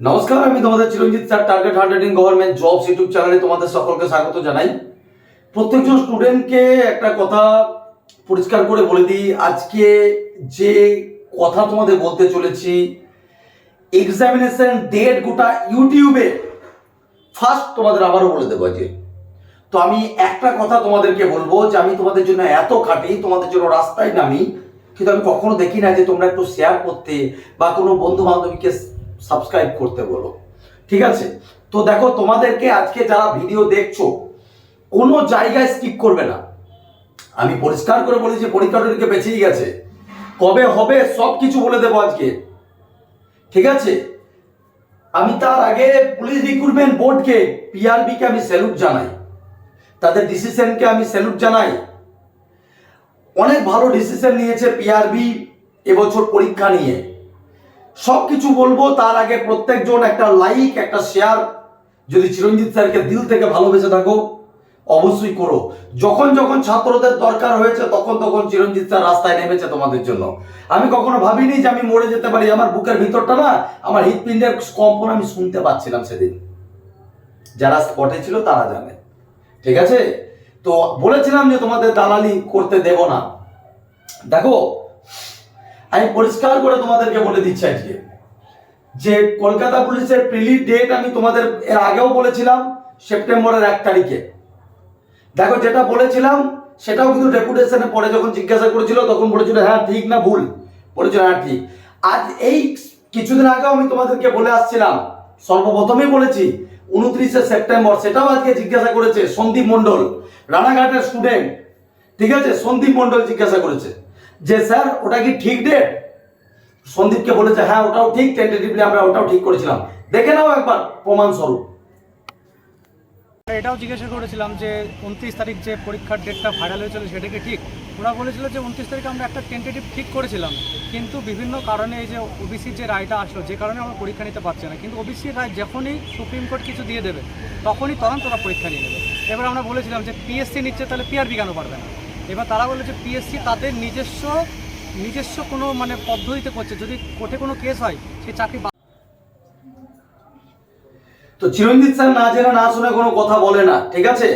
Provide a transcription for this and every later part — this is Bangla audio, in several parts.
নমস্কার, আমি তোমাদের Chiranjit sir target hundred in government jobs YouTube চ্যানেলে তোমাদের সকলকে স্বাগত জানাই। প্রত্যেকজন স্টুডেন্টকে একটা কথা পরিষ্কার করে বলে দিই, আজকে যে কথা তোমাদের বলতে চলেছি এক্সামিনেশন ডেট গোটা ইউটিউবে ফার্স্ট তোমাদের আবারও বলে দেবো যে তো আমি একটা কথা তোমাদেরকে বলব যে আমি তোমাদের জন্য এত খাটি, তোমাদের জন্য রাস্তায় নামি, কিন্তু আমি কখনো দেখি না যে তোমরা একটু শেয়ার করতে বা কোনো বন্ধু বান্ধবীকে সাবস্ক্রাইব করতে বলো। ঠিক আছে? তো দেখো, তোমাদেরকে আজকে যারা ভিডিও দেখছ, কোনো জায়গায় স্কিপ করবে না। আমি পরিষ্কার করে বলি যে পরীক্ষাটিকে বেঁচেই গেছে। কবে হবে সব কিছু বলে দেবো আজকে। ঠিক আছে? আমি তার আগে পুলিশ রিক্রুটমেন্ট বোর্ডকে পিআরবিকে আমি স্যালুট জানাই। তাদের ডিসিশনকে আমি স্যালুট জানাই। অনেক ভালো ডিসিশন নিয়েছে পিআরবি এবছর পরীক্ষা নিয়ে। সব কিছু বলব, তার আগে প্রত্যেকজন একটা লাইক একটা শেয়ার যদি চিরঞ্জিত স্যারকে দিল থেকে ভালোবেসে থাকো, অবশ্যই করো। যখন যখন ছাত্রদের দরকার হয়েছে, তখন তখন চিরঞ্জিত স্যার রাস্তায় নেমেছে তোমাদের জন্য। আমি কখনো ভাবিনি যে আমি মরে যেতে পারি, আমার বুকের ভিতরটা না, আমার হৃৎপিণ্ডের কম্পন আমি শুনতে পাচ্ছিলাম সেদিন। যারা স্পটে ছিল, তারা জানে। ঠিক আছে? তো বলেছিলাম যে তোমাদের দালালি করতে দেব না। দেখো আমি পরিষ্কার করে তোমাদেরকে বলে দিচ্ছি আজকে যে কলকাতা পুলিশের প্রিলি ডেট আমি তোমাদের এর আগেও বলেছিলাম, সেপ্টেম্বরের এক তারিখে। দেখো, যেটা বলেছিলাম, সেটাও কিন্তু ডেপুটেশনে পরে যখন জিজ্ঞাসা করেছিল, তখন বলেছিল হ্যাঁ ঠিক না, ভুল। বলেছিল হ্যাঁ ঠিক। আজ এই কিছুদিন আগেও আমি তোমাদেরকে বলে আসছিলাম, সর্বপ্রথমেই বলেছি, উনত্রিশে সেপ্টেম্বর, সেটাও আজকে জিজ্ঞাসা করেছে সন্দীপ মণ্ডল, রানাঘাটের স্টুডেন্ট ঠিক আছে? সন্দীপ মণ্ডল জিজ্ঞাসা করেছে। যে স্যার, ওটা কি ঠিক ডেট সন্দীপকে বলেছে হ্যাঁ ওটাও ঠিক টেন্টেটিভলি আমরা ওটাও ঠিক করেছিলাম। দেখে নাও একবার, প্রমাণ স্বরূপ। এটাও জিজ্ঞাসা করেছিলাম যে, উনত্রিশ তারিখ যে পরীক্ষার ডেটটা ভাইরাল হয়েছিল সেটা কি ঠিক? ওরা বলেছিল যে, উনত্রিশ তারিখে আমরা একটা টেন্টেটিভ ঠিক করেছিলাম। কিন্তু বিভিন্ন কারণে এই যে ওবিসির যে রায়টা আসলো, যে কারণে আমরা পরীক্ষা নিতে পারছি না। কিন্তু ওবিসির রায় যখনই সুপ্রিম কোর্ট কিছু দিয়ে দেবে, তখনই তখন তোরা পরীক্ষা নিয়ে নেবে। এবার আমরা বলেছিলাম যে পিএসসি নিচ্ছে, তাহলে পিআরবি কেন পারবে না? এবার তারা বলে যে পিএসসি তাদের নিজস্ব নিজস্ব কোনো মানে পদ্ধতিতে করছে। যদি কোর্টে কোনো কেস হয় সেই চাকরি তো চিরঞ্জিত স্যার না জেনে না শুনে কোনো কথা বলে না, ঠিক আছে?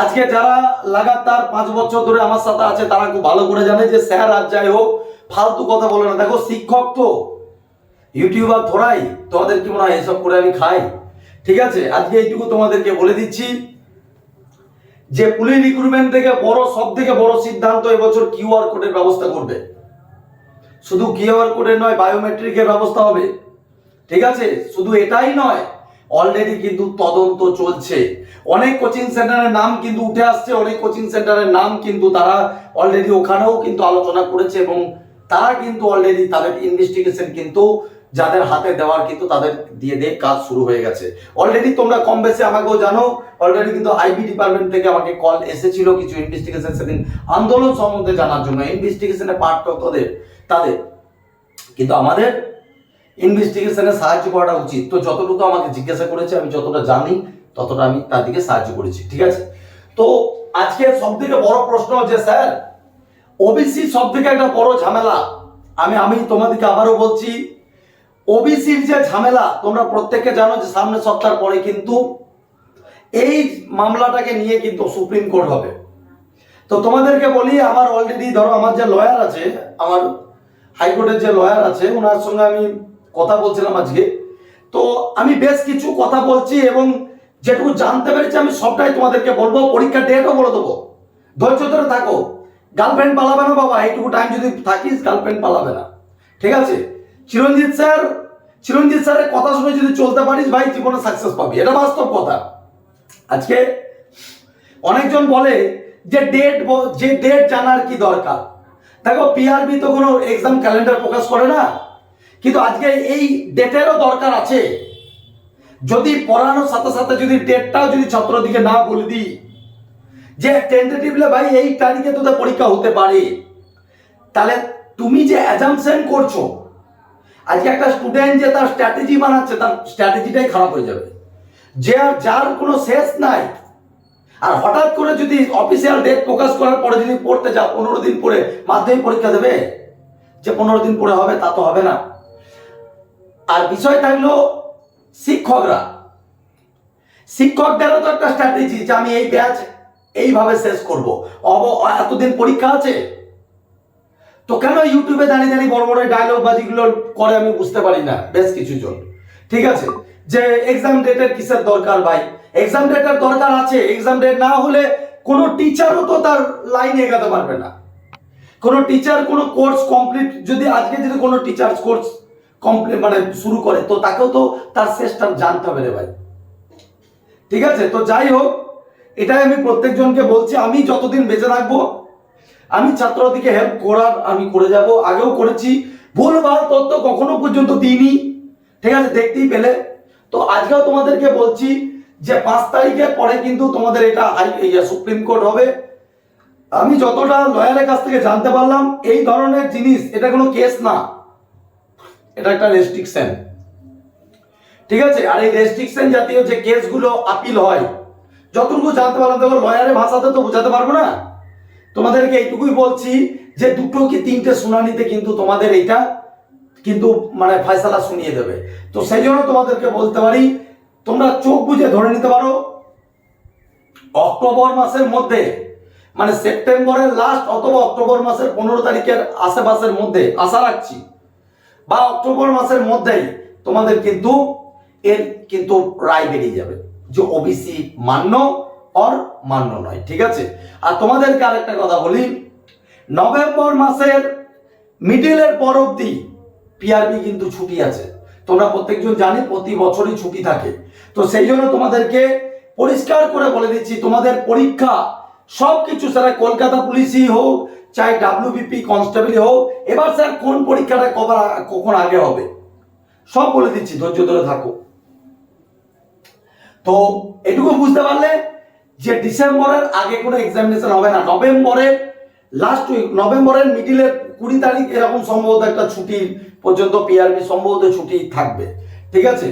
আজকে যারা লাগাতার পাঁচ বছর ধরে আমার সাথে আছে, তারা খুব ভালো করে জানে যে স্যার আজ যাই হোক, ফালতু কথা বলে না। দেখো, শিক্ষক তো, ইউটিউবার থোড়াই তোমাদের কি মনে হয় এসব করে আমি খাই? ঠিক আছে? আজকে এইটুকু তোমাদেরকে বলে দিচ্ছি। যে পুলিশ রিক্রুটমেন্ট থেকে বড় সব থেকে বড় সিদ্ধান্ত এবছর কিউআর কোডের ব্যবস্থা করবে। শুধু কিউআর কোডের নয় বায়োমেট্রিকের ব্যবস্থা হবে। ঠিক আছে? শুধু এটাই নয় অলরেডি কিন্তু তদন্ত চলছে। অনেক কোচিং সেন্টারের নাম কিন্তু উঠে আসছে, অনেক কোচিং সেন্টারের নাম কিন্তু তারা অলরেডি ওখানেও কিন্তু আলোচনা করেছে এবং তারা কিন্তু অলরেডি তাদের ইনভেস্টিগেশন কিন্তু যাদের হাতে দেওয়ার কিন্তু তাদের দিয়ে দিয়ে কাজ শুরু হয়ে গেছে। অলরেডি তোমরা কম বেশি আমাকেও জানো অলরেডি কিন্তু আইবি ডিপার্টমেন্ট থেকে আমাকে কল এসেছিল কিছু ইনভেস্টিগেশন সেদিন আন্দোলন সম্বন্ধে জানার জন্য ইনভেস্টিগেশনের পার্ট তাদের তাদের। কিন্তু আমাদের ইনভেস্টিগেশনে সাহায্য করাটা উচিত। তো যতটুকু আমাকে জিজ্ঞাসা করেছে, আমি যতটা জানি, ততটা আমি তার দিকে সাহায্য করেছি, ঠিক আছে? তো আজকে সব থেকে বড় প্রশ্ন যে স্যার ওবিসি সব থেকে একটা বড় ঝামেলা। আমি আমি তোমাদেরকে আবারও বলছি ওবিসির যে ঝামেলা, তোমরা প্রত্যেকে জানো যে সামনে সপ্তাহ পরে কিন্তু এই মামলাটাকে নিয়ে কিন্তু সুপ্রিম কোর্ট হবে। তো তোমাদেরকে বলি, আমার অলরেডি ধরো আমার যে লয়ার আছে, আমার হাইকোর্টের যে লয়ার আছে ওনার সঙ্গে আমি কথা বলছিলাম আজকে। তো আমি বেশ কিছু কথা বলছি এবং যেটুকু জানতে পেরেছি আমি সবটাই তোমাদেরকে বলব। পরীক্ষার ডেটও বলে দেবো। ধৈর্য ধরে থাকো। গার্লফ্রেন্ড পালাবে না বাবা, এইটুকু টাইম যদি থাকিস গার্লফ্রেন্ড পালাবে না। ঠিক আছে? চিরঞ্জিত স্যার, চিরঞ্জিত স্যারের কথা শুনে যদি চলতে পারিস ভাই জীবনে সাকসেস পাবি। এটা বাস্তব কথা। আজকে অনেকজন বলে যে ডেট যে ডেট জানার কি দরকার। দেখো পিআরবি তো কোনো এক্সাম ক্যালেন্ডার প্রকাশ করে না। কিন্তু আজকে এই ডেটেরও দরকার আছে। যদি পড়ানোর সাথে সাথে যদি ডেটটাও যদি ছাত্রদিকে না বলে দিই, যে টেন্টেটিভলি ভাই এই তারিখে তোদের পরীক্ষা হতে পারে। তাহলে তুমি যে অ্যাজামশন করছ আজকে একটা স্টুডেন্ট যে তার স্ট্র্যাটেজি বানাচ্ছে, তার স্ট্র্যাটেজিটাই খারাপ হয়ে যাবে। যে আর যার কোনো শেষ নাই, আর হঠাৎ করে যদি অফিসিয়াল ডেট প্রকাশ করার পরে যদি পড়তে যাও, পনেরো দিন পরে মাধ্যমিক পরীক্ষা দেবে? যে পনেরো দিন পরে হবে, তা তো হবে না। আর বিষয় থাকল শিক্ষকরা। শিক্ষকদেরও তো একটা স্ট্র্যাটেজি যে আমি এই ব্যাচ এইভাবে শেষ করব। অব এতদিন পরীক্ষা আছে? তো কেন ইউটিউবে দাঁড়িয়ে দাঁড়িয়ে বড় বড় ডায়লগ বাজিগুলো করে আমি বুঝতে পারি না? বেশ কিছু জন ঠিক আছে? যে এক্সাম ডেটের কিসের দরকার ভাই? এক্সাম ডেটের দরকার আছে। এক্সাম ডেট না হলে কোনো টিচারও তো তার লাইনে এগাতে পারবে না। কোনো টিচার কোনো কোর্স কমপ্লিট যদি আজকে যদি কোনো টিচার কোর্স কমপ্লিট মানে শুরু করে, তো তাকেও তো তার শেষটা জানতে হবে রে ভাই। ঠিক আছে? তো যাই হোক, এটাই আমি প্রত্যেকজনকে বলছি। আমি যতদিন বেঁচে থাকব আমি ছাত্রদিকে হেল্প করার আমি করে যাব। আগেও করেছি। ভুলভাল তথ্য কখনো পর্যন্ত দিইনি। ঠিক আছে, দেখতেই পেলে। তো আজকেও তোমাদেরকে বলছি যে পাঁচ তারিখের পরে কিন্তু তোমাদের এটা হাই সুপ্রিম কোর্ট হবে। আমি যতটা লয়ারের কাছ থেকে জানতে পারলাম, এই ধরনের জিনিস, এটা কোনো কেস না। এটা একটা রেস্ট্রিকশন ঠিক আছে, আর এই রেস্ট্রিকশন জাতীয় যে কেসগুলো আপিল হয়, যতটুকু জানতে পারলাম, দেখো লয়ারের ভাষাতে তো বোঝাতে পারব না। তোমাদেরকে এইটুকুই বলছি যে দুটো কি তিনটে শুনানিতে কিন্তু তোমাদের এইটা কিন্তু মানে ফয়সালা শুনিয়ে দেবে। তো সেই জন্য তোমাদেরকে বলতে পারি, তোমরা চোখ বুঝে ধরে নিতে পারো, অক্টোবর মাসের মধ্যে মানে সেপ্টেম্বরের লাস্ট অথবা অক্টোবর মাসের পনেরো তারিখের আশেপাশের মধ্যে, আশা রাখছি, বা অক্টোবর মাসের মধ্যেই তোমাদের কিন্তু এর কিন্তু রায় বেরিয়ে যাবে যে ওবিসি মান্য অর মান্য নয়, ঠিক আছে? আর তোমাদেরকে আরেকটা কথা বলি, নভেম্বর মাসের মিডিলের পর অব্দি পিআরবি কিন্তু ছুটি আছে। তোমরা প্রত্যেকজন জানি প্রতি বছরই ছুটি থাকে। তো সেই জন্য তোমাদেরকে পরিষ্কার করে বলে দিচ্ছি, তোমাদের পরীক্ষা সব কিছু স্যার কলকাতা পুলিশই হোক, চাই ডাব্লিউবিপি কনস্টেবলই হোক, এবার স্যার কোন পরীক্ষাটা কবার, কখন আগে হবে? সব বলে দিচ্ছি, ধৈর্য ধরে থাকো। তো এটুকু বুঝতে পারলে যে ডিসেম্বরের আগে কোনো এক্সামিনেশন হবে না। নভেম্বরের লাস্ট উইক নভেম্বরের মিডিলের কুড়ি তারিখ এরকম সম্ভবত একটা ছুটি পর্যন্ত পিআরবি সম্ভবত ছুটি থাকবে। ঠিক আছে?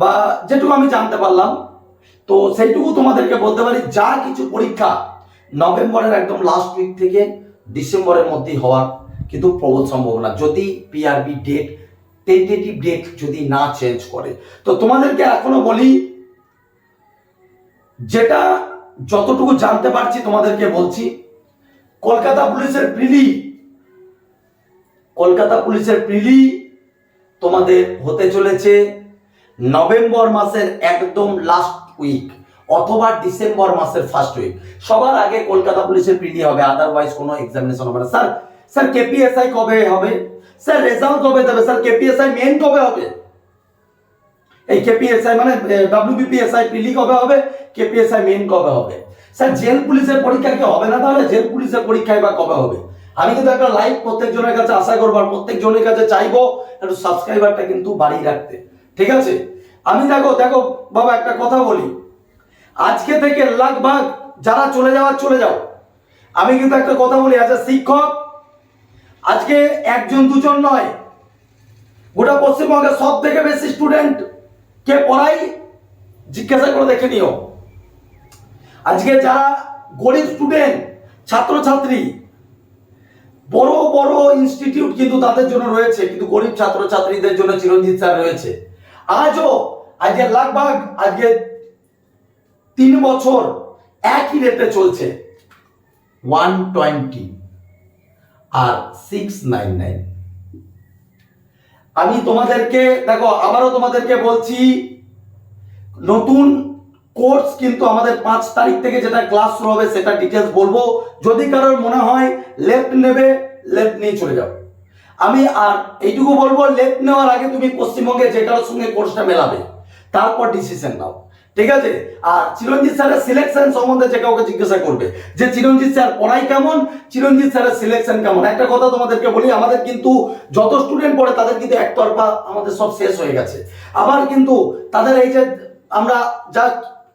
বা যেটুকু আমি জানতে পারলাম, তো সেইটুকু তোমাদেরকে বলতে পারি, যা কিছু পরীক্ষা নভেম্বরের একদম লাস্ট উইক থেকে ডিসেম্বরের মধ্যেই হওয়ার কিন্তু প্রবল সম্ভাবনা। যদি পিআরবি ডেট টেন্টেটিভ ডেট যদি না চেঞ্জ করে। তো তোমাদেরকে এখনও বলি, যেটা যতটুকু জানতে পারছি তোমাদেরকে বলছি, কলকাতা পুলিশের প্রিলি কলকাতা পুলিশের প্রিলি তোমাদের হতে চলেছে নভেম্বর মাসের একদম লাস্ট উইক অথবা ডিসেম্বর মাসের ফার্স্ট উইক সবার আগে কলকাতা পুলিশের প্রিলি হবে আদারওয়াইজ কোনো এক্সামিনেশন হবে না। স্যার স্যার কেপিএসআই কবে হবে? স্যার রেজাল্ট কবে দেবে? স্যার কেপিএসআই মেন কবে হবে? এই কেপিএসআই মানে ডাব্লিউবিপিএসআই প্রিলি কবে হবে? কেপিএসআই মেন কবে হবে? স্যার, জেল পুলিশের পরীক্ষা কি হবে না তাহলে? জেল পুলিশের পরীক্ষায় বা কবে হবে? আমি কিন্তু একটা লাইক প্রত্যেকজনের কাছে আশা করব আর প্রত্যেকজনের কাছে চাইব একটু সাবস্ক্রাইবারটা কিন্তু বাড়িয়ে রাখতে। ঠিক আছে? আমি দেখো দেখো, বাবা, একটা কথা বলি। আজকে থেকে লাগভাগ যারা চলে যাওয়ার চলে যাও। আমি কিন্তু একটা কথা বলি আজ শিক্ষক, আজকে একজন দুজন নয়, গোটা পশ্চিমবঙ্গে সব থেকে বেশি স্টুডেন্ট কে পড়াই? জিজ্ঞাসা করে দেখে নিও। আজকে যারা গরিব স্টুডেন্ট ছাত্রছাত্রী, বড় বড় ইনস্টিটিউট কিন্তু তাদের জন্য রয়েছে, কিন্তু গরিব ছাত্রছাত্রীদের জন্য চিরঞ্জিত স্যার রয়েছে। আজও, আজকে লাগভাগ আজকে তিন বছর একই রেটে চলছে। ওয়ান টোয়েন্টি আর সিক্স নাইন নাইন আমি তোমাদেরকে, দেখো, আবারও তোমাদেরকে বলছি, নতুন কোর্স কিন্তু আমাদের পাঁচ তারিখ থেকে যেটা ক্লাস শুরু হবে, সেটা ডিটেলস বলব। যদি কারোর মনে হয় লেফট নেবে লেফট নিয়ে চলে যাও। আমি আর এইটুকু বলব লেফট নেওয়ার আগে তুমি পশ্চিমবঙ্গে যেটার সঙ্গে কোর্সটা মেলাবে, তারপর ডিসিশন নাও। ঠিক আছে? আর চিরঞ্জিত স্যারের সিলেকশন সম্বন্ধে যে কাউকে জিজ্ঞাসা করবে। যে চিরঞ্জিত স্যার পড়াই কেমন? চিরঞ্জিত স্যারের সিলেকশন কেমন? একটা কথা তোমাদেরকে বলি, আমাদের কিন্তু যত স্টুডেন্ট পড়ে তাদের কিন্তু একতরফা আমাদের সব শেষ হয়ে গেছে। আবার কিন্তু তাদের এই যে আমরা যা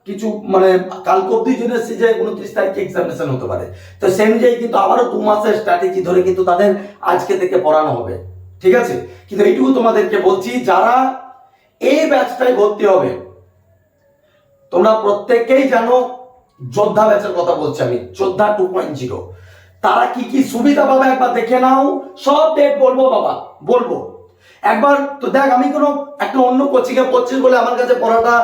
কিছু মানে কালকে অব্দি জন্য এসেছি যে উনত্রিশ তারিখে এক্সামিনেশন হতে পারে। তো সেই অনুযায়ী কিন্তু আবারও দু মাসের স্ট্র্যাটেজি ধরে কিন্তু তাদের আজকে থেকে পড়ানো হবে। ঠিক আছে? কিন্তু এইটুকু তোমাদেরকে বলছি, যারা এই ব্যাচটায় ভর্তি হবে তোমরা প্রত্যেকেই জানো যোদ্ধা ব্যাচের কথা বলছি আমি, যোদ্ধা টু পয়েন্ট জিরো তারা কি কি সুবিধা পাবে একবার দেখে নাও, সব ডেট বলব বাবা, বলব। একবার তো দেখ, আমি কোনো একটা অন্য কোচিংয়ে পড়ছিস বলে আমার কাছে পড়াটা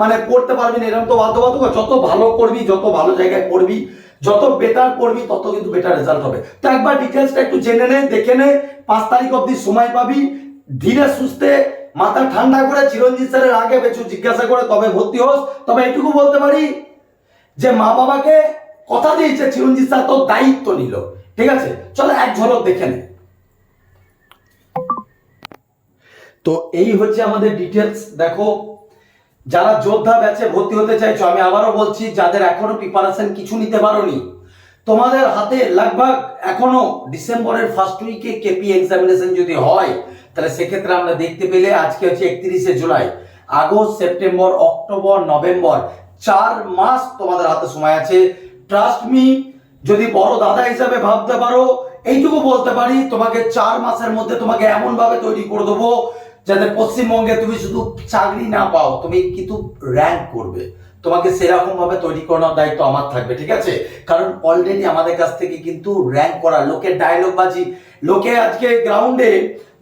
মানে পড়তে পারবি না, এরকম তো বাধ্যবাধকতা যত ভালো করবি, যত ভালো জায়গায় পড়বি, যত বেটার করবি, তত কিন্তু বেটার রেজাল্ট হবে। তো একবার ডিটেলসটা একটু জেনে নে, দেখে নে, পাঁচ তারিখ অবধি সময় পাবি, ধীরে সুস্থে মাথা ঠান্ডা করে চিরঞ্জিত স্যারের আগে বেছু জিজ্ঞাসা করে, তবে ভর্তি হোস? তবে এটুকু বলতে পারি যে মা বাবাকে কথা দিয়েছে চিরঞ্জিত স্যার, তো দায়িত্ব নিল। ঠিক আছে? চলো এক ঝলক দেখে নে। তো এই হচ্ছে আমাদের ডিটেলস দেখো, যারা যোদ্ধা ব্যাচে ভর্তি হতে চাইছো, আমি আবারও বলছি, যাদের এখনও প্রিপারেশন কিছু নিতে পারোনি তোমাদের হাতে লাগভাগ এখনও ডিসেম্বরের ফার্স্ট উইকে কেপি এক্সামিনেশন যদি হয়, তাহলে সেক্ষেত্রে আমরা দেখতে পেলে আজকে হচ্ছে একত্রিশে July, August, September, October, November, চার মাস তোমাদের হাতে সময় আছে। ট্রাস্ট মি যদি বড় দাদা হিসাবে ভাবতে পারো, এইটুকু বলতে পারি, তোমাকে চার মাসের মধ্যে তোমাকে এমন ভাবে তৈরি করে দেবো, যাতে পশ্চিমবঙ্গে তুমি শুধু চাকরি না পাও, তুমি কিন্তু র্যাঙ্ক করবে। তোমাকে সেরকম ভাবে তৈরি করানোর দায়িত্ব আমার থাকবে, ঠিক আছে? কারণ অলরেডি আমাদের কাছ থেকে কিন্তু র্যাঙ্ক করা, লোকের ডায়লগ বাজি। লোকে আজকে গ্রাউন্ডে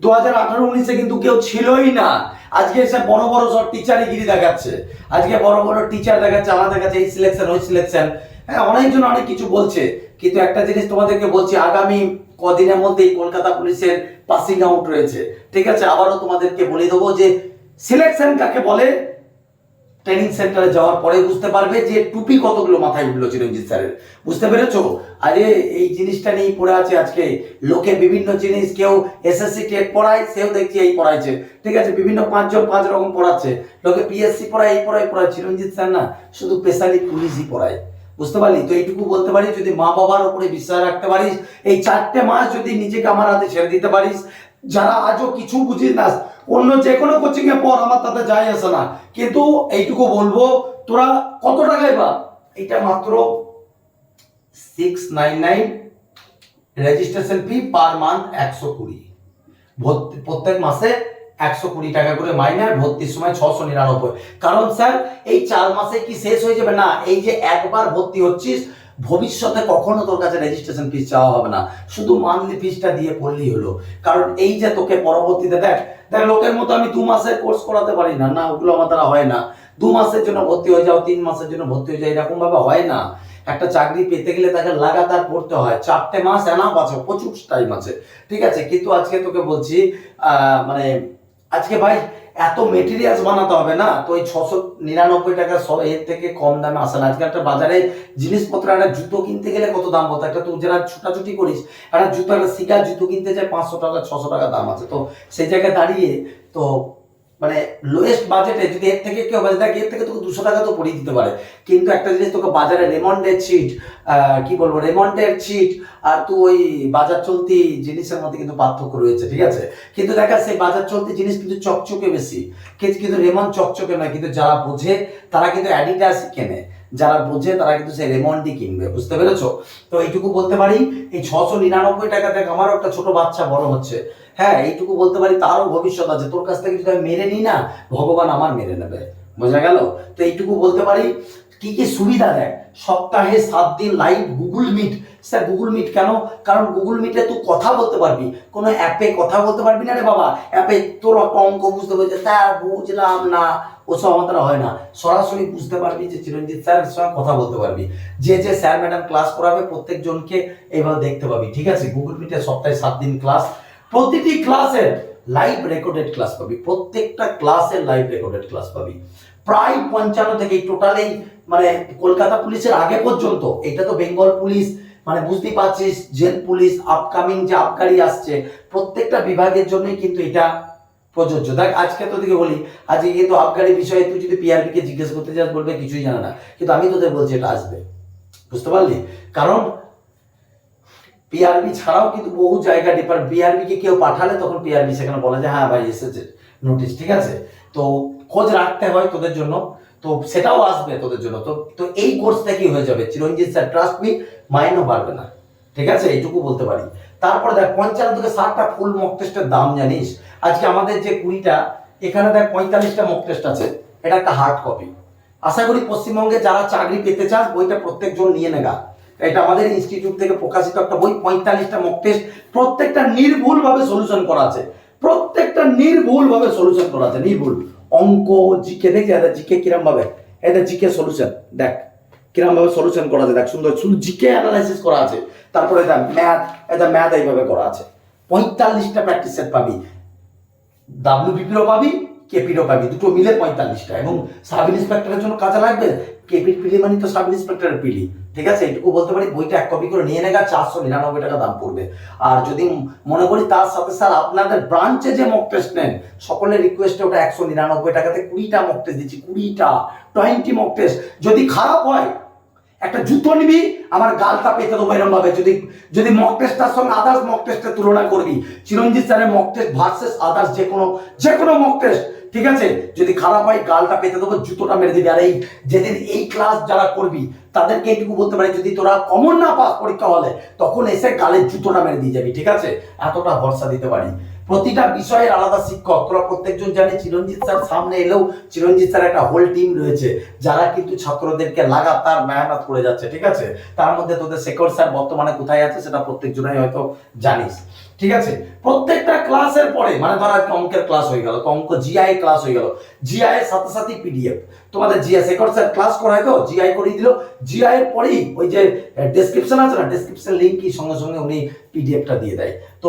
দু হাজার আঠারো উনিশে কিন্তু কেউ ছিলই না। আজকে এসে বড় বড় সব টিচারই গিরি দেখাচ্ছে। আজকে বড় বড় টিচার দেখাচ্ছে, আমাদের কাছে এই সিলেকশন ওই সিলেকশন হ্যাঁ অনেকজন অনেক কিছু বলছে। কিন্তু একটা জিনিস তোমাদেরকে বলছি, আগামী কদিনের মধ্যেই কলকাতা পুলিশের পাসিং আউট রয়েছে। ঠিক আছে, আবারও তোমাদেরকে বলে দেবো যে সিলেকশন কাকে বলে? ট্রেনিং সেন্টারে যাওয়ার পরে বুঝতে পারবে যে টুপি কতগুলো মাথায় উঠল চিরঞ্জিত স্যারের। বুঝতে পেরেছ? আরে, এই জিনিসটা নিয়েই পড়ে আছে আজকে। লোকে বিভিন্ন জিনিস কেউ এসএসসি টেট পড়ায়, সেও দেখছি এই পড়াইছে। ঠিক আছে, বিভিন্ন পাঁচজন পাঁচ রকম পড়াচ্ছে। লোকে পিএসসি পড়ায়, এই পড়ায় পড়ায়। চিরঞ্জিত স্যার না, শুধু স্পেশালি পুলিশই পড়ায়। বুঝতে পারলি? তো এইটুকু বলতে পারি যদি মা বাবার উপরে বিশ্বাস রাখতে পারিস, এই চারটে মাস যদি নিজেকে আমার হাতে ছেড়ে দিতে পারিস, যারা আজও কিছু বুঝিস না অন্য যে কোনো কোচিং এ পর আমার তাতে যায় আসে না। কিন্তু এইটুকু বলব, তোরা কত টাকায় বা এটা মাত্র six nine nine registration fee per month একশো কুড়ি। ভর্তি, প্রত্যেক মাসে একশো কুড়ি টাকা করে মাইনার ভর্তির সময় ছশো নিরানব্বই। কারণ স্যার, এই চার মাসে কি শেষ হয়ে যাবে? না, এই যে একবার ভর্তি হচ্ছিস ভবিষ্যতে কখনো তোর কাছে রেজিস্ট্রেশন ফিস চাওয়া হবে না। শুধু মান্থলি ফিসটা দিয়ে পড়লেই হলো। কারণ এই যে তোকে পরবর্তীতে দেখ দেখ লোকের মতো আমি দু মাসের কোর্স করাতে পারি না। না, ওগুলো আমার দ্বারা হয় না। দু মাসের জন্য ভর্তি হয়ে যাও, তিন মাসের জন্য ভর্তি হয়ে যাও এরকম ভাবে হয় না। একটা চাকরি পেতে গেলে তাকে লাগাতার পড়তে হয়। চারটে মাস এনাফ আছে, প্রচুর টাইম আছে। ঠিক আছে, কিন্তু আজকে তোকে বলছি মানে আজকে ভাই এত মেটেরিয়ালস বানাতে হবে না? তো ওই ছশো নিরানব্বই টাকা এর থেকে কম দামে আসে না। আজকে একটা বাজারে জিনিসপত্র, একটা জুতো কিনতে গেলে কত দাম বলতো? একটা তুই যারা ছুটাছুটি করিস, একটা জুতো, একটা শিকার জুতো কিনতে যায় পাঁচশো টাকা, ছশো টাকা দাম আছে। তো সেই জায়গায় দাঁড়িয়ে তো মানে লোয়েস্ট বাজেটে যদি এর থেকে কেউ বাজে দেখ এর থেকে তোকে দুশো টাকা তো পড়িয়ে দিতে পারে। কিন্তু একটা জিনিস তোকে বাজারে রেমন্ডের চিট কি বলব রেমন্ডের চিট আর তুই ওই বাজার চলতি জিনিসের মধ্যে কিন্তু পার্থক্য রয়েছে, ঠিক আছে? কিন্তু দেখা সেই বাজার চলতি জিনিস কিন্তু চকচকে বেশি। কিন্তু রেমন্ড চকচকে নয়, কিন্তু যারা বোঝে, তারা কিন্তু অ্যাডিডাস কেনে। যারা বোঝে, তারা কিন্তু সেই রেমন্ডই কিনবে, বুঝতে পেরেছ? তো এইটুকু বলতে পারি, এই ছশো নিরানব্বই টাকা দেখ, আমারও একটা ছোট বাচ্চা বড় হচ্ছে। হ্যাঁ এইটুকু বলতে পারি, তারও ভবিষ্যৎ আছে। তোর কাছ থেকে যদি আমি মেরে নিই না, ভগবান আমার মেরে নেবে। বোঝা গেল? তো এইটুকু বলতে পারি, কি কি সুবিধা দেখ সপ্তাহে সাত দিন live Google Meet sir Google Meet কেন? কারণ গুগল মিটে তুই কথা বলতে পারবি। কোনো অ্যাপে কথা বলতে পারবি না রে বাবা। অ্যাপে তোর অঙ্ক বুঝতে পারছি স্যার, বুঝলাম না। ওসব আমার হয় না। সরাসরি বুঝতে পারবি যে, চিরঞ্জিত স্যারের সঙ্গে কথা বলতে পারবি। যে যে স্যার ম্যাডাম ক্লাস করাবে, প্রত্যেকজনকে এইভাবে দেখতে পাবি। ঠিক আছে? গুগল মিটে সপ্তাহে সাত দিন ক্লাস প্রতিটি ক্লাসের লাইভ রেকর্ডেড ক্লাস পাবি। প্রত্যেকটা ক্লাসের লাইভ রেকর্ডেড ক্লাস পাবি। প্রায় পঞ্চান্ন থেকে টোটালি মানে কলকাতা পুলিশের আগে পর্যন্ত, এটা তো বেঙ্গল পুলিশ মানে বুঝতেই পারছিস, জেল পুলিশ আপকামিং যে আপকারি আসছে, প্রত্যেকটা বিভাগের জন্যই কিন্তু এটা প্রযোজ্য। দেখ, আজকে তোদেরকে বলি, আজকে কিন্তু আপকারি বিষয়ে তুই যদি পিআরপি কে জিজ্ঞেস করতে চাস বলবে কিছুই জানে না। কিন্তু আমি তোদের বলছি, এটা আসবে। বুঝতে পারলি? কারণ পিআরবি ছাড়াও কিন্তু বহু জায়গা ডিপার্ট পিআরবি কে কেউ পাঠালে তখন পিআরবি সেখানে বলে যে হ্যাঁ ভাই, এসেছে নোটিশ ঠিক আছে? তো খোঁজ রাখতে হয় তোদের জন্য। তো সেটাও আসবে তোদের জন্য। তো তো এই কোর্সটা কি হয়ে যাবে? চিরঞ্জিত স্যার ট্রাস্ট মি মাইনও বাড়বে না। ঠিক আছে? এইটুকু বলতে পারি। তারপরে দেখ পঞ্চান্ন থেকে ষাটটা ফুল মক টেস্টের দাম জানিস? আজকে আমাদের যে কুড়িটা, এখানে দেখ পঁয়তাল্লিশটা মক টেস্ট আছে। এটা একটা হার্ড কপি আশা করি পশ্চিমবঙ্গে যারা চাকরি পেতে চাস, বইটা প্রত্যেকজন নিয়ে নেগা। এটা আমাদের ইনস্টিটিউট থেকে প্রকাশিত একটা বই, পঁয়তাল্লিশটা মক টেস্ট প্রত্যেকটা নির্ভুলভাবে সলিউশন করা আছে। প্রত্যেকটা প্রত্যেকটা নির্ভুল ভাবে সলিউশন করা আছে, নির্ভুল। অঙ্ক জিকে দেখে এটা জিকে কিরম ভাবে? এটা জিকে সলিউশন দেখ। কিরম ভাবে সলিউশন করা আছে, দেখ, সুন্দর। শুধু জিকে অ্যানালাইসিস করা আছে, তারপরে এটা ম্যাথ এটা ম্যাথ এইভাবে করা আছে। পঁয়তাল্লিশটা প্র্যাকটিস সেট পাবি। ডাব্লিউবিপিরও পাবি কেপিরও পাবি দুটো মিলে পঁয়তাল্লিশটা এবং সাব ইন্সপেক্টরের জন্য কাজে লাগবে? কেপির পিলি মানে তো সাব ইন্সপেক্টরের পিলি। ঠিক আছে? এটুকু বলতে পারি, বইটা এক কপি করে নিয়ে নেগা চারশো নিরানব্বই টাকা দাম পড়বে। আর যদি মনে করি তার সাথে স্যার আপনাদের ব্রাঞ্চে যে মক টেস্ট নেন, সকলের রিকোয়েস্টে ওটা একশো নিরানব্বই টাকাতে কুড়িটা মক টেস্ট দিচ্ছি, কুড়িটা টোয়েন্টি মক টেস্ট যদি খারাপ হয়, একটা জুতো নিবি, আমার গালটা পেতে দেবো এরকম ভাবে যদি যদি মক টেস্টটার সঙ্গে আদার্স মক টেস্টের তুলনা করবি, চিরঞ্জিত স্যারের মক টেস্ট ভার্সেস আদার্স যে কোনো যে কোনো মক টেস্ট ঠিক আছে? যদি খারাপ হয়, গালটা পেতে দেবো, জুতোটা মেরে দিবি। আর এই যেদিন এই ক্লাস যারা করবি, তাদেরকে এইটুকু বলতে পারি, যদি তোরা কমন না পাস পরীক্ষা হলে, তখন এসে গালের জুতোটা মেরে দিয়ে যাবি, ঠিক আছে? এতটা ভরসা দিতে পারি। প্রতিটা বিষয়ের আলাদা শিক্ষক। তোরা প্রত্যেকজন জানে, চিরঞ্জিত স্যার সামনে এলেও চিরঞ্জিত স্যার একটা হোল টিম রয়েছে, যারা কিন্তু ছাত্রদেরকে লাগাতার মেহনত করে যাচ্ছে, ঠিক আছে? তার মধ্যে তোদের শেখর স্যার বর্তমানে কোথায় আছে, সেটা প্রত্যেক জনাই হয়তো জানিস। ঠিক আছে? প্রত্যেকটা ক্লাসের পরে মানে ধর আজকে অঙ্কের ক্লাস হয়ে গেল অঙ্ক জিআই ক্লাস হয়ে গেল। জিআই এর সাথে সাথে পিডিএফ তোমাদের জিআই শেখর স্যার ক্লাস করায় তো জিআই করিয়ে দিল। জিআই এর পরেই ওই যে ডেসক্রিপশন আছে না ডেসক্রিপশন লিঙ্ক কি, সঙ্গে সঙ্গে উনি পিডিএফটা দিয়ে দেয়। তো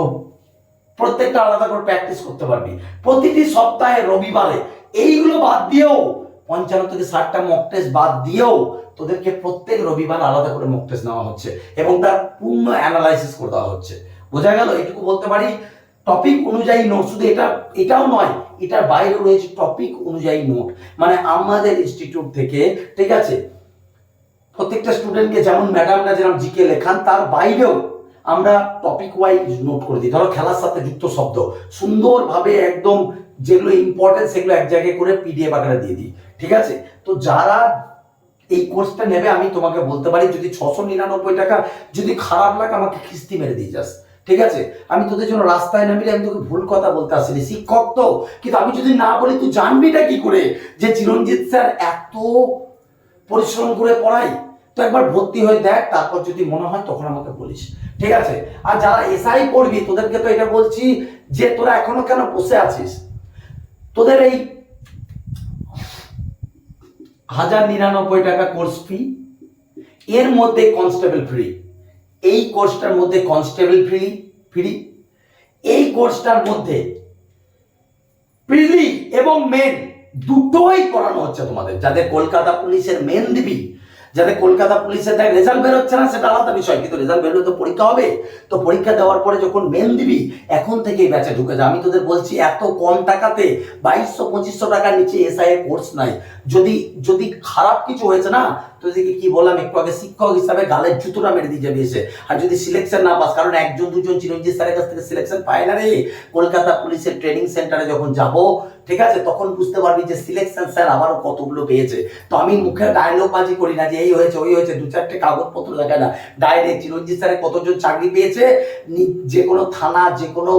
প্রত্যেকটা আলাদা করে প্র্যাকটিস করতে পারবি। প্রতিটি সপ্তাহে রবিবারে, এইগুলো বাদ দিয়েও, পঞ্চান্ন থেকে ষাটটা মক টেস্ট বাদ দিয়েও, তোদেরকে প্রত্যেক রবিবার আলাদা করে মক টেস্ট নেওয়া হচ্ছে। এবং তার পূর্ণ অ্যানালাইসিস করে দেওয়া হচ্ছে। বোঝা গেল, এটুকু বলতে পারি টপিক অনুযায়ী নোট শুধু এটা, এটাও নয়, এটার বাইরে রয়েছে টপিক অনুযায়ী নোট মানে আমাদের ইনস্টিটিউট থেকে, ঠিক আছে? প্রত্যেকটা স্টুডেন্টকে যেমন ম্যাডামরা যেরকম জিকে লেখান, তার বাইরেও আমরা টপিক ওয়াইজ নোট করে দিই। ধরো খেলার সাথে যুক্ত শব্দ, সুন্দরভাবে একদম যেগুলো ইম্পর্টেন্ট সেগুলো এক জায়গায় করে পিডিএফ আকারে দিয়ে দিই, ঠিক আছে? তো যারা এই কোর্সটা নেবে, আমি তোমাকে বলতে পারি, যদি ছশো নিরানব্বই টাকা, যদি খারাপ লাগে, আমাকে খিস্তি মেরে দিয়ে যাস। ঠিক আছে? আমি তোদের জন্য রাস্তায় নামিলে আমি তোকে ভুল কথা বলতে আসিনি। শিক্ষক তো। কিন্তু আমি যদি না বলি, তুই জানবি জানবিটা কি করে? যে চিরঞ্জিত স্যার এত পরিশ্রম করে পড়াই তো একবার ভর্তি হয়ে দেখ, তারপর যদি মনে হয় তখন আমাকে বলিস। ঠিক আছে? আর যারা এসআই পড়বি, তোদেরকে তো এটা বলছি যে তোরা এখনও কেন বসে আছিস? তোদের এই হাজার নিরানব্বই টাকা কোর্স ফি এর মধ্যে কনস্টেবল ফ্রি এই কোর্সটার মধ্যে কনস্টেবল ফ্রি ফ্রি এই কোর্সটার মধ্যে প্রিলি এবং মেন দুটোই করানো হচ্ছে তোমাদের। যাদের কলকাতা পুলিশের মেন দিবি যাদের কলকাতা পুলিশের দেখ রেজাল্ট বেরোচ্ছে না, সেটা আলাদা বিষয়। কিন্তু রেজাল্ট বেরোলে তো পরীক্ষা হবে। তো পরীক্ষা দেওয়ার পরে যখন মেন দিবি, এখন থেকেই ব্যাচে ঢুকে যা। আমি তোদের বলছি, এত কম টাকাতে বাইশশো, পঁচিশশো টাকার নিচে এসআই কোর্স নাই। যদি যদি খারাপ কিছু হয়েছে না, তোদেরকে কি বললাম, একটু আগে শিক্ষক হিসাবে গালের জুতোটা মেরে দিয়ে যাবে এসে। আর যদি সিলেকশন না পাস, কারণ একজন, দুজন চিরঞ্জিত স্যারের কাছ থেকে সিলেকশন পায় না রে। কলকাতা পুলিশের ট্রেনিং সেন্টারে যখন যাব ঠিক আছে? তখন বুঝতে পারবি যে সিলেকশন স্যার আমারও কতগুলো পেয়েছে। তো আমি মুখে ডায়লগ বাজি করি না যে এই হয়েছে, ওই হয়েছে, দু চারটে কাগজপত্র দেখায় না ডাইরেক্ট চিরঞ্জিত স্যারের কতজন চাকরি পেয়েছে যে কোনো থানা, যে কোনো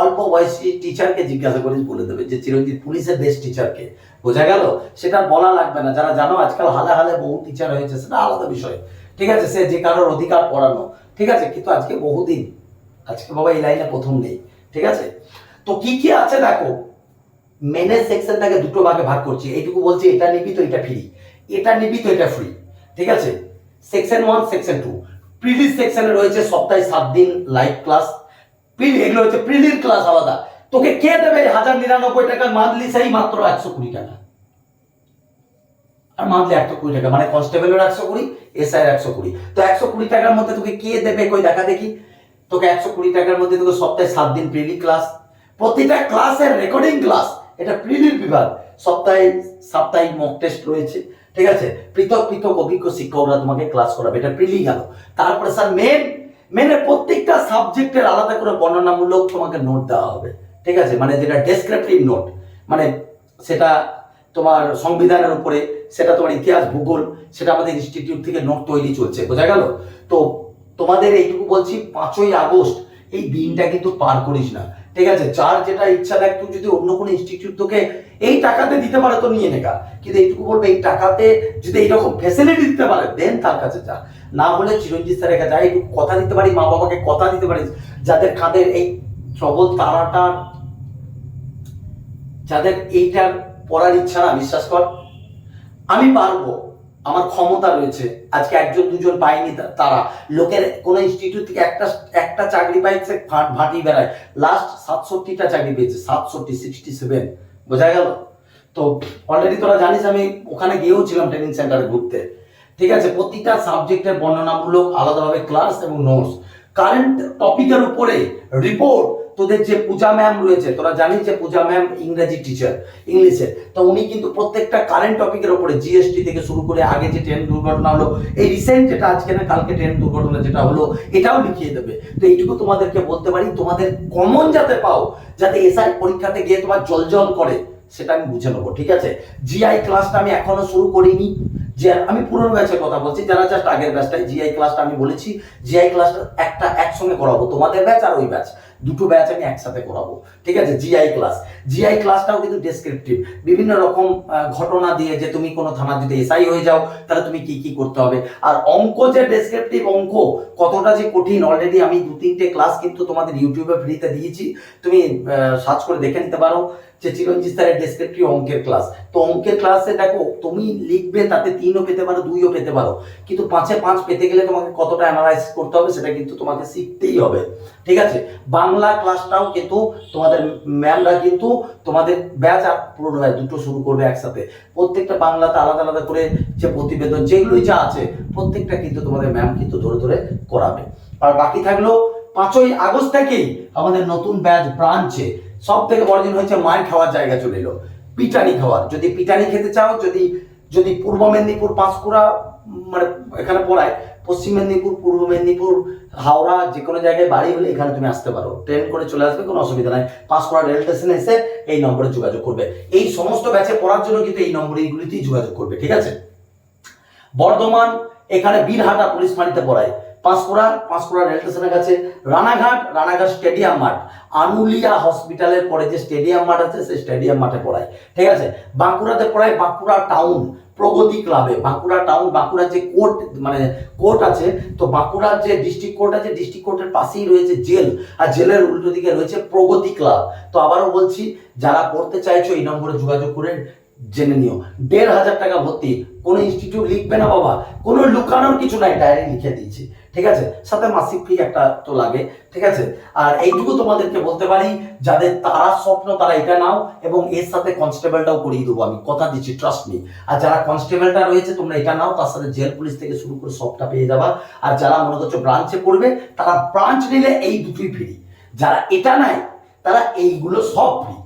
অল্প বয়সী টিচারকে জিজ্ঞাসা করিস বলে দেবে যে চিরঞ্জিত পুলিশের বেস্ট টিচারকে বোঝা গেল? সেটা বলা লাগবে না। যারা জানো, আজকাল হালে হালে বহু টিচার হয়েছে, সেটা আলাদা বিষয়। ঠিক আছে? সে যে কারোর অধিকার পড়ানো। ঠিক আছে? কিন্তু আজকে বহুদিন, আজকে বাবা এই লাইনে প্রথম নেই। ঠিক আছে? তো কি কি আছে দেখো? মেনের সেকশনটাকে দুটো ভাগে ভাগ করছি। এইটুকু বলছি, এটা নিবি তো এটা ফ্রি। এটা নিবি তো এটা ফ্রি ঠিক আছে? Section one section two prelim সেকশনে রয়েছে সপ্তাহে সাত দিন লাইভ ক্লাস প্রিলি এগুলো হচ্ছে প্রিলির ক্লাস আলাদা। তোকে কে দেবে হাজার নিরানব্বই টাকার মান্থলি সেই মাত্র একশো কুড়ি টাকা? আর মান্থলি একশো কুড়ি টাকা। মানে কনস্টেবলের একশো কুড়ি এসআইয়ের একশো কুড়ি। তো একশো কুড়ি টাকার মধ্যে তোকে কে দেবে কই দেখা দেখি। তোকে একশো কুড়ি টাকার মধ্যে তোকে সপ্তাহে সাত দিন প্রিলি ক্লাস প্রতিটা ক্লাসের রেকর্ডিং ক্লাস এটা প্রিলির বিভাগ। সপ্তাহে সাপ্তাহিক মক টেস্ট রয়েছে। ঠিক আছে? পৃথক পৃথক অভিজ্ঞ শিক্ষকরা তোমাকে ক্লাস করাবে। এটা প্রিলি গেল। তারপরে স্যার মেন মেনের প্রত্যেকটা সাবজেক্টের আলাদা করে বর্ণনামূলক তোমাকে নোট দেওয়া হবে। ঠিক আছে? মানে যেটা ডেসক্রিপটিভ নোট মানে সেটা তোমার সংবিধানের উপরে, সেটা তোমার ইতিহাস, ভূগোল, সেটা আমাদের ইনস্টিটিউট থেকে নোট তৈরি চলছে। বোঝা গেল? তো তোমাদের এইটুকু বলছি, পাঁচই আগস্ট। এই দিনটা কিন্তু পার করিস না। ঠিক আছে, যার যেটা ইচ্ছা দেখ, তুই যদি অন্য কোনো ইনস্টিটিউট তোকে এই টাকাতে দিতে পারে তো নিয়ে নেগা কিন্তু এইটুকু বলবে, এই টাকাতে যদি এইরকম ফেসিলিটি দিতে পারে দেন তার কাছে যা। না হলে চিরঞ্জিত স্যারের কাছে এইটুকু কথা দিতে পারি, মা বাবাকে কথা দিতে পারিস। যাদের কাঁধের এই প্রবল তারাটার, যাদের এইটার পড়ার ইচ্ছা না, বিশ্বাস কর। আমি পারব। আমার ক্ষমতা রয়েছে। আজকে একজন, দুজন পাইনি তারা। লোকের কোনো ইনস্টিটিউট থেকে একটা একটা চাকরি পাইছে ভাটি বেড়ায়। লাস্ট সাতষট্টিটা চাকরি পেয়েছে, সাতষট্টি সিক্সটি সেভেন বোঝা গেল? তো অলরেডি তোরা জানিস আমি ওখানে গিয়েও ছিলাম ট্রেনিং সেন্টারে ঘুরতে। ঠিক আছে, প্রতিটা সাবজেক্টের বর্ণনামূলক আলাদাভাবে ক্লাস এবং নোটস কারেন্ট টপিকের উপরে রিপোর্ট তোদের যে পূজা ম্যাম রয়েছে, তোরা জানিস যে পূজা ম্যাম ইংরেজি টিচার ইংলিশের তো উনি কিন্তু প্রত্যেকটা কারেন্ট টপিকের উপরে জিএসটি থেকে শুরু করে আগে যে ট্রেন দুর্ঘটনা হলো, এই রিসেন্ট যেটা আজকে না, কালকে ট্রেন দুর্ঘটনা যেটা হলো, এটাও লিখিয়ে দেবে। তো এইটুকু তোমাদেরকে বলতে পারি, তোমাদের কমন যাতে পাও, যাতে এসআই পরীক্ষাতে গিয়ে তোমার জল করে, সেটা আমি বুঝে নেব, ঠিক আছে? জিআই ক্লাসটা আমি এখনও শুরু করিনি। যে আমি পুরনো ব্যাচের কথা বলছি, যারা জাস্ট আগের ব্যাচটাই জিআই ক্লাসটা আমি বলেছি জিআই ক্লাসটা একটা একসঙ্গে করাবো, তোমাদের ব্যাচ আর ওই ব্যাচ দুটো ব্যাচ আমি একসাথে করাবো। ঠিক আছে? জিআই ক্লাস জিআই ক্লাসটাও কিন্তু ডেসক্রিপটিভ বিভিন্ন রকম ঘটনা দিয়ে যে তুমি কোনো থানার যদি এসআই হয়ে যাও, তাহলে তুমি কি কি করতে হবে? আর অঙ্ক যে ডেসক্রিপটিভ অঙ্ক, কতটা যে কঠিন অলরেডি আমি দু তিনটে ক্লাস কিন্তু তোমাদের ইউটিউবে ফ্রিতে দিয়েছি। তুমি সার্চ করে দেখে নিতে পারো। যে চিরঞ্জিত স্যারের ডেসক্রিপটিভ অঙ্কের ক্লাস তো অঙ্কের ক্লাসে দেখো, তুমি লিখবে, তাতে তিনও পেতে পারো, দুইও পেতে পারো। কিন্তু পাঁচে পাঁচ পেতে গেলে তোমাকে কতটা অ্যানালাইসিস করতে হবে, সেটা কিন্তু তোমাকে শিখতেই হবে। ঠিক আছে? বাংলা ক্লাসটাও কিন্তু তোমাদের ম্যামরা কিন্তু তোমাদের ব্যাচ আর ব্যাচ, দুটো শুরু করবে একসাথে। প্রত্যেকটা বাংলাতে আলাদা আলাদা করে যে প্রতিবেদন, যেগুলোই যা আছে, প্রত্যেকটা কিন্তু তোমাদের ম্যাম কিন্তু ধরে ধরে করাবে। আর বাকি থাকল পাঁচই আগস্ট থেকেই আমাদের নতুন ব্যাচ ব্রাঞ্চে সব থেকে বড় দিন হচ্ছে মায়ের খাওয়ার জায়গা চলে এলো। পিটানি খাওয়ার। যদি পিটানি খেতে চাও, যদি যদি পূর্ব মেদিনীপুর পাঁশকুড়া মানে এখানে পড়ায়, পশ্চিম মেদিনীপুর, পূর্ব মেদিনীপুর, হাওড়া যে কোনো জায়গায় বাড়ি হলে এখানে তুমি আসতে পারো। ট্রেন করে চলে আসবে, কোনো অসুবিধা নাই। পাঁশকুড়া রেল স্টেশনে এসে এই নম্বরে যোগাযোগ করবে। এই সমস্ত ব্যাচে পড়ার জন্য কিন্তু এই নম্বরে এইগুলিতেই যোগাযোগ করবে, ঠিক আছে? বর্ধমান, এখানে বীরহাটা পুলিশ ফাঁড়িতে পড়ায়। পাঁশকুড়া পাঁশকুড়া রেল স্টেশনের কাছে রানাঘাট রানাঘাট স্টেডিয়াম মাঠ। আনুলিয়া হসপিটালের পরে যে স্টেডিয়াম মাঠ আছে, সেই স্টেডিয়াম মাঠে পড়ায়। ঠিক আছে? বাঁকুড়াতে পড়ায় বাঁকুড়া টাউন প্রগতি ক্লাবে। বাঁকুড়া টাউন, বাঁকুড়ার যে কোর্ট মানে কোর্ট আছে, তো বাঁকুড়ার যে ডিস্ট্রিক্ট কোর্ট আছে, ডিস্ট্রিক্ট কোর্টের পাশেই রয়েছে জেল। আর জেলের উল্টো দিকে রয়েছে প্রগতি ক্লাব। তো আবারও বলছি, যারা পড়তে চাইছো, এই নম্বরে যোগাযোগ করে জেনে নিও। দেড় হাজার টাকা ভর্তি। কোনো ইনস্টিটিউট লিখবে না বাবা। কোনো লুকানোর কিছু নাই ডায়েরি লিখে দিয়েছি। ঠিক আছে? সাথে মাসিক ফি একটা তো লাগে, ঠিক আছে? আর এইটুকু তোমাদেরকে বলতে পারি, যাদের তারা স্বপ্ন তারা এটা নাও এবং এর সাথে কনস্টেবলটাও করিয়ে দেবো আমি, কথা দিচ্ছি ট্রাস্ট মি আর যারা কনস্টেবলটা রয়েছে, তোমরা এটা নাও, তার সাথে জেল পুলিশ থেকে শুরু করে সবটা পেয়ে যাবা। আর যারা মনে করছ ব্রাঞ্চে পড়বে, তারা ব্রাঞ্চ নিলে এই দুটোই ফ্রি যারা এটা নাই, তারা এইগুলো সব ফ্রি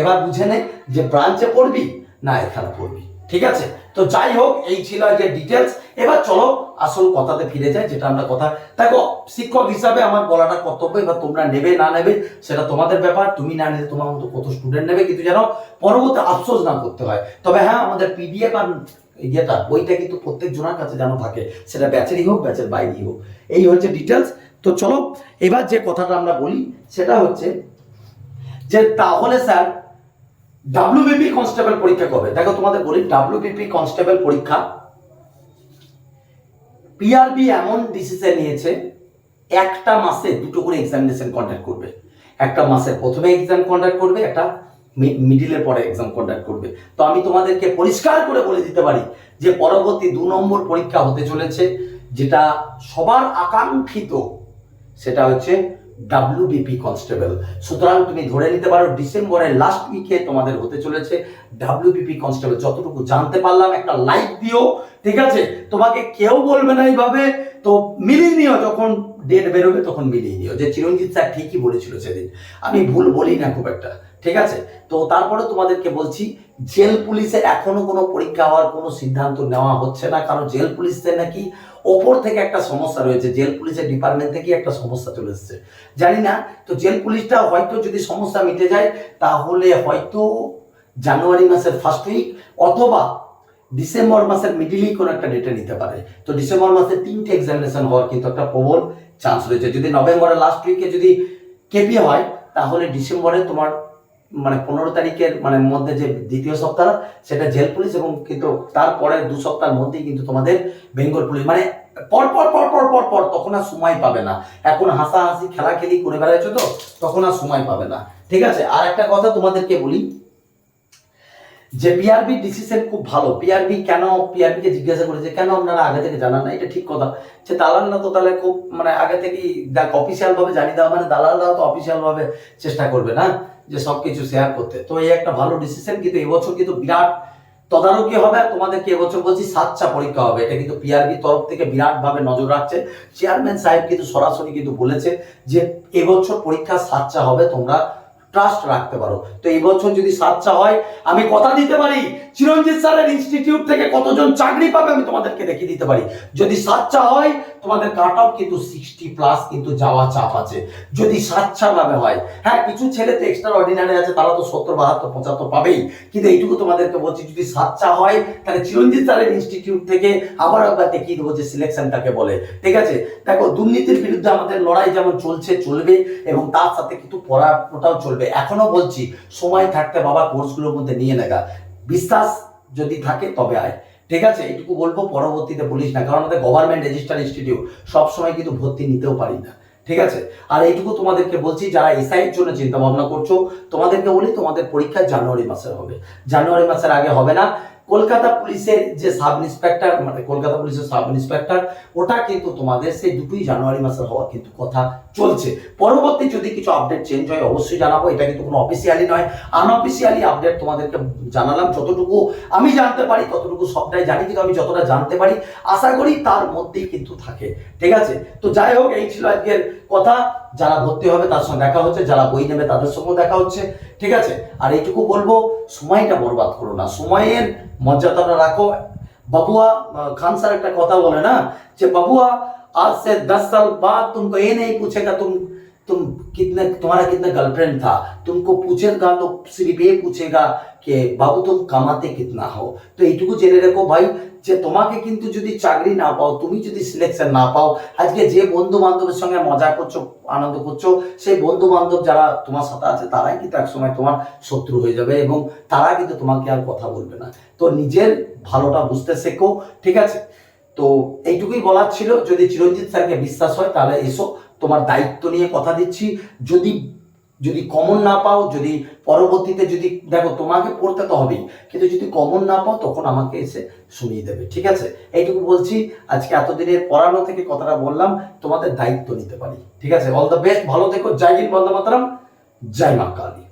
এবার বুঝে নে যে ব্রাঞ্চে পড়বি না এখানে পড়বি। ঠিক আছে? তো যাই হোক, এই ছিল যে ডিটেলস এবার চলো আসল কথাতে ফিরে যাই, যেটা আমরা কথা দেখো, শিক্ষক হিসাবে আমার বলাটা কর্তব্য, এবার তোমরা নেবে না নেবে, সেটা তোমাদের ব্যাপার। তুমি না নিলে তোমার মতো কত স্টুডেন্ট নেবে, কিন্তু যেন পরবর্তী আফসোস না করতে হয়। তবে হ্যাঁ আমাদের পিডিএফ আর ইয়েটা, বইটা কিন্তু প্রত্যেক জনের কাছে যেন থাকে। সেটা ব্যাচেরই হোক ব্যাচের বাইরেই হোক। এই হচ্ছে ডিটেলস তো চলো, এবার যে কথাটা আমরা বলি, সেটা হচ্ছে যে, তাহলে স্যার ডাব্লিউবিপি কনস্টেবল পরীক্ষা কবে? দেখো তোমাদের বলি ডাব্লিউবিপি কনস্টেবল পরীক্ষা। পিআরবি এমন ডিসিশন নিয়েছে, একটা মাসে দুটো করে এক্সামিনেশন কন্ডাক্ট করবে। একটা মাসে প্রথমে এক্সাম কন্ডাক্ট করবে, একটা মিডিলের পরে এক্সাম কন্ডাক্ট করবে। তো আমি তোমাদেরকে পরিষ্কার করে বলে দিতে পারি যে পরবর্তী দু নম্বর পরীক্ষা হতে চলেছে, যেটা সবার আকাঙ্ক্ষিত, সেটা হচ্ছে ডাব্লিউবিপি কনস্টেবল সুতরাং তুমি ধরে নিতে পারো, ডিসেম্বরের লাস্ট উইকে তোমাদের হতে চলেছে ডাব্লিউবিপি কনস্টেবল যতটুকু জানতে পারলাম, একটা লাইক দিও, ঠিক আছে? তোমাকে কেউ বলবে না এইভাবে। তো মিলিয়ে নিও, যখন ডেট বেরোবে তখন মিলিয়ে নিও। যে চিরঞ্জিত স্যার ঠিকই বলেছিল সেদিন। আমি ভুল বলি না খুব একটা। ঠিক আছে? তো তারপরে তোমাদেরকে বলছি, জেল পুলিশের এখনও কোনো পরীক্ষা হওয়ার কোনো সিদ্ধান্ত নেওয়া হচ্ছে না, কারণ জেল পুলিশদের নাকি ওপর থেকে একটা সমস্যা রয়েছে। জেল পুলিশের ডিপার্টমেন্ট থেকে একটা সমস্যা চলে এসছে। জানি না, তো জেল পুলিশটা হয়তো যদি সমস্যা মিটে যায়, তাহলে হয়তো জানুয়ারি মাসের ফার্স্ট উইক অথবা ডিসেম্বর মাসের মিডিলেই কোনো একটা ডেটে নিতে পারে। তো ডিসেম্বর মাসে তিনটে এক্সামিনেশন হওয়ার কিন্তু একটা প্রবল চান্স রয়েছে। যদি নভেম্বরের লাস্ট উইকে যদি কেপি হয়, তাহলে ডিসেম্বরে তোমার মানে পনেরো তারিখের মানে মধ্যে যে দ্বিতীয় সপ্তাহ, সেটা জেল পুলিশ এবং কিন্তু তারপরে দু সপ্তাহের মধ্যেই কিন্তু তোমাদের বেঙ্গল পুলিশ। মানে পর পর পর পর পর পর তখন আর সময় পাবে না। এখন হাসাহাসি, খেলাখেলি করে বেড়াচ্ছ তো, তখন আর সময় পাবে না। ঠিক আছে? আর একটা কথা তোমাদেরকে বলি যে পিআরবি ডিসিশন খুব ভালো। পিআরবি কেন পিআরবি কে জিজ্ঞাসা করেছে, কেন আপনারা আগে থেকে জানান না এটা ঠিক কথা। যে দালালরা তো তাহলে খুব মানে আগে থেকেই দেখ অফিসিয়াল ভাবে জানিয়ে দেওয়া মানে দালালরাও তো অফিসিয়াল ভাবে চেষ্টা করবে না যে সবকিছু শেয়ার করতে। তো এই একটা ভালো ডিসিশন কিন্তু এবছর কিন্তু বিরাট তদারকি হবে আর তোমাদেরকে এবছর বলছি সাতটা পরীক্ষা হবে। এটা কিন্তু পিআরবি তরফ থেকে বিরাট ভাবে নজর রাখছে। চেয়ারম্যান সাহেব কিন্তু সরাসরি কিন্তু বলেছে যে এবছর পরীক্ষা সাতটা হবে, তোমরা ট্রাস্ট রাখতে পারো। তো এই বছর যদি সাতটা হয়, আমি কথা দিতে পারি? চিরঞ্জিত স্যারের ইনস্টিটিউট থেকে কতজন চাকরি পাবে আমি তোমাদেরকে দেখিয়ে দিতে পারি। যদি সাতটা হয় তোমাদের কাট অফ কিন্তু সিক্সটি প্লাস কিন্তু যাওয়া চাপ আছে। যদি সাতটা ভাবে হয়। হ্যাঁ কিছু ছেলে তো এক্সট্রা অর্ডিনারি আছে, তারা তো সত্তর, বাহাত্তর, পঁচাত্তর পাবেই। কিন্তু এইটুকু তোমাদেরকে বলছি, যদি সাতটা হয়, তাহলে চিরঞ্জিত স্যারের ইনস্টিটিউট থেকে আবার একবার দেখিয়ে দেবো যে সিলেকশনটাকে বলে। ঠিক আছে? দেখো, দুর্নীতির বিরুদ্ধে আমাদের লড়াই যেমন চলছে, চলবে, এবং তার সাথে কিন্তু পড়াটাও চলবে। এখনও বলছি, সময় থাকতে বাবা কোর্সগুলোর মধ্যে নিয়ে নেগা। বিশ্বাস যদি থাকে, তবে আয়। ঠিক আছে এটুকু বলব, পরবর্তীতে বলিস না, কারণ আমাদের গভর্নমেন্ট রেজিস্টার ইনস্টিটিউট সবসময় কিন্তু ভর্তি নিতেও পারি না, ঠিক আছে? আর এইটুকু তোমাদেরকে বলছি, যারা এসআই এর জন্য চিন্তা ভাবনা করছ, তোমাদেরকে বলি, তোমাদের পরীক্ষা জানুয়ারি মাসে হবে। জানুয়ারি মাসের আগে হবে না, কলকাতা পুলিশের যে সাব ইন্সপেক্টর মানে কলকাতা পুলিশের সাব ইন্সপেক্টর ওটা কিন্তু তোমাদের সেই দুটোই জানুয়ারি মাসের হওয়ার কিন্তু কথা চলছে। পরবর্তী যদি কিছু আপডেট চেঞ্জ হয়, অবশ্যই জানাব। এটা কিন্তু কোনো অফিসিয়ালি নয়। আনঅফিসিয়ালি আপডেট তোমাদেরকে জানালাম যতটুকু আমি জানতে পারি, ততটুকু সবটাই জানি, কিন্তু আমি যতটা জানতে পারি, আশা করি তার মধ্যেই কিন্তু থাকে। ঠিক আছে? তো যাই হোক, এই ছিল আজকের কথা। যারা ভর্তি হবে, তার সঙ্গে দেখা হচ্ছে। যারা বই নেবে, তাদের সঙ্গেও দেখা হচ্ছে। ঠিক আছে? আর এইটুকু বলব, সময়টা বরবাদ করো না। সময়ের মর্যাদাটা রাখো। বাবুয়া খান স্যার একটা কথা বলে না, যে বাবুয়া आज से दस साल बाद तुमको ये नहीं पूछेगा तुम तुम कितने तुम्हारा कितना गर्लफ्रेंड था तुमको पूछेगा तो सिर्फ ये पूछेगा कि बाबू तुम कमाते कितना हो তো এইটুকু জেনে রেখো ভাই যে তোমাকে কিন্তু যদি চাকরি না পাও তুমি যদি সিলেকশন না পাও আজকে যে বন্ধু বান্ধবের সঙ্গে মজা করছো আনন্দ করছো সেই বন্ধু বান্ধব যারা তোমার সাথে আছে তারাই কিন্তু একসময় তোমার শত্রু হয়ে যাবে এবং তারা কিন্তু তোমাকে আর কথা বলবে না তো নিজের ভালোটা বুঝতে শেখো ঠিক আছে তো এইটুকুই বলার ছিল। যদি চিরঞ্জিত স্যারকে বিশ্বাস হয়, তাহলে এসো, তোমার দায়িত্ব নিয়ে কথা দিচ্ছি। যদি যদি কমন না পাও, যদি পরবর্তীতে যদি, দেখো, তোমাকে পড়তে তো হবেই, কিন্তু যদি কমন না পাও, তখন আমাকে এসে শুনিয়ে দেবে, ঠিক আছে? এইটুকু বলছি। আজকে এতদিনের পড়ানো থেকে কথাটা বললাম, তোমাদের দায়িত্ব নিতে পারি, ঠিক আছে? অল দ্য বেস্ট ভালো থেকো। জয় হিন্দ, বন্দে মাতরম। জয় মা কালী।